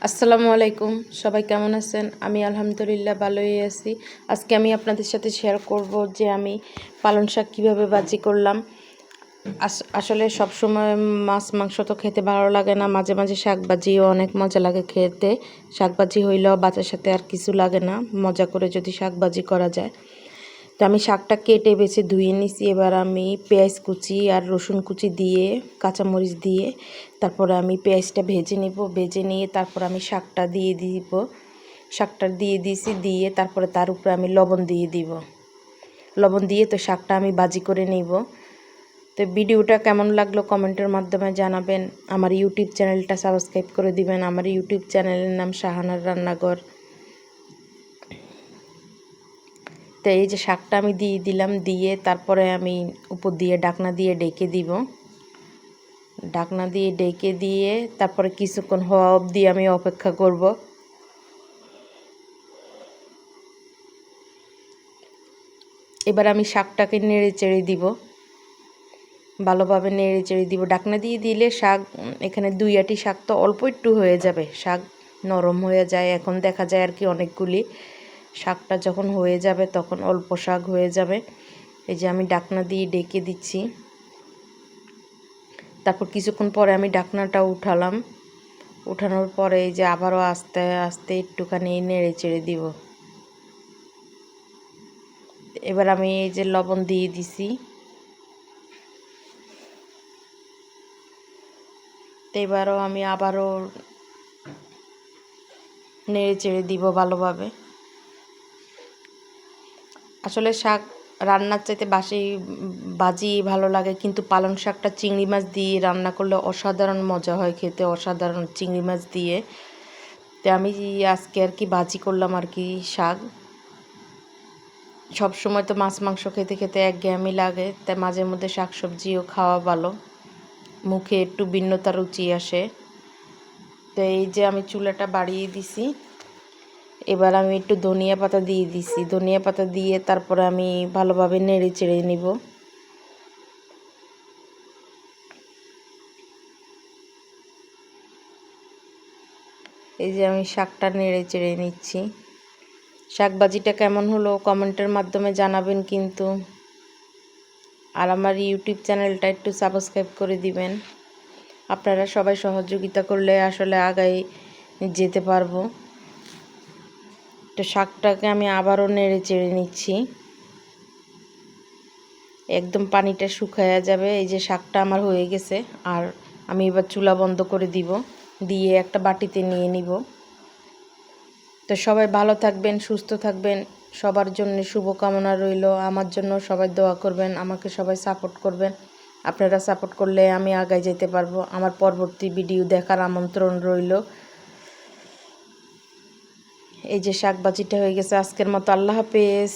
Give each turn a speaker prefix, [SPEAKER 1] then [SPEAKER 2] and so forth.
[SPEAKER 1] আসসালামু আলাইকুম। সবাই কেমন আছেন? আমি আলহামদুলিল্লাহ ভালোই আছি। আজকে আমি আপনাদের সাথে শেয়ার করব যে আমি পালং শাক কীভাবে বাজি করলাম। আস- আসলে সব সময় মাছ, মাংস তো খেতে ভালো লাগে না। মাঝে মাঝে শাক ভাজিও অনেক মজা লাগে খেতে। শাক ভাজি হইলেও বাচ্চার সাথে আর কিছু লাগে না। মজা করে যদি শাক ভাজি করা যায়। তো আমি শাকটা কেটে বেছে ধুয়ে নিছি। এবার আমি পেঁয়াজ কুচি আর রসুন কুচি দিয়ে, কাঁচামরিচ দিয়ে তারপরে আমি পেঁয়াজটা ভেজে নিব। ভেজে নিয়ে তারপর আমি শাকটা দিয়ে দিব। শাকটা দিয়ে দিয়েছি দিয়ে তারপরে তার উপরে আমি লবণ দিয়ে দিব। লবণ দিয়ে তো শাকটা আমি বাজি করে নিব। তো ভিডিওটা কেমন লাগল কমেন্টের মাধ্যমে জানাবেন। আমার ইউটিউব চ্যানেলটা সাবস্ক্রাইব করে দিবেন। আমার ইউটিউব চ্যানেলের নাম শাহানার রান্নাঘর। তো এই যে শাকটা আমি দিয়ে দিলাম, দিয়ে তারপরে আমি উপর দিয়ে ডাকনা দিয়ে ডেকে দিব। ডাকনা দিয়ে ডেকে দিয়ে তারপরে কিছুক্ষণ হওয়া অবধি আমি অপেক্ষা করব। এবার আমি শাকটাকে নেড়ে চেড়ে দিব। ভালোভাবে নেড়ে চেড়ে দিব। ডাকনা দিয়ে দিলে শাক, এখানে দুই আটি শাক তো অল্প একটু হয়ে যাবে। শাক নরম হয়ে যায়, এখন দেখা যায় আর কি অনেকগুলি। শাকটা যখন হয়ে যাবে তখন অল্প শাক হয়ে যাবে। এই যে আমি ডাকনা দিয়ে ডেকে দিচ্ছি। তারপর কিছুক্ষণ পরে আমি ডাকনাটা উঠালাম। উঠানোর পরে এই যে আবারও আস্তে আস্তে একটুখানি নেড়ে চেড়ে দিব। এবার আমি এই যে লবণ দিয়ে দিছি। এবারও আমি আবারও নেড়ে চেড়ে দিব ভালোভাবে। আসলে শাক রান্নার চাইতে বাসি, বাজি ভালো লাগে, কিন্তু পালং শাকটা চিংড়ি মাছ দিয়ে রান্না করলে অসাধারণ মজা হয় খেতে, অসাধারণ চিংড়ি মাছ দিয়ে। তো আমি আজকে আর কি বাজি করলাম আর কি শাক। সব সময় তো মাছ, মাংস খেতে খেতে এক একঘেয়েমি লাগে তাই মাঝে মধ্যে শাক সবজিও খাওয়া ভালো। মুখে একটু ভিন্নতা, রুচি আসে। তো এই যে আমি চুলাটা বাড়িয়ে দিছি। এবার আমি একটু ধনিয়া পাতা দিয়ে দিছি। ধনিয়া পাতা দিয়ে তারপরে আমি ভালোভাবে নেড়ে চেড়ে নিব। এই যে আমি শাকটা নেড়ে চেড়ে নিচ্ছি। শাক ভাজিটা কেমন হলো কমেন্টের মাধ্যমে জানাবেন কিন্তু। আর আমার ইউটিউব চ্যানেলটা একটু সাবস্ক্রাইব করে দিবেন। আপনারা সবাই সহযোগিতা করলে আসলে আগাই যেতে পারব। তো শাকটাকে আমি আবারও নেড়ে চেড়ে নিচ্ছি। একদম পানিটা শুকায়া যাবে, এই যে শাকটা আমার হয়ে গেছে, আর আমি এবার চুলা বন্ধ করে দিব, দিয়ে একটা বাটিতে নিয়ে নিব। তো সবাই ভালো থাকবেন, সুস্থ থাকবেন, সবার জন্য শুভকামনা রইল, আমার জন্য সবাই দোয়া করবেন, আমাকে সবাই সাপোর্ট করবেন। আপনারা সাপোর্ট করলে আমি আগায় যেতে পারব। আমার পরবর্তী ভিডিও দেখার আমন্ত্রণ রইল। এই যে শাক ভাজিটা হয়ে গেছে আজকের মতো আল্লাহ হাফেজ।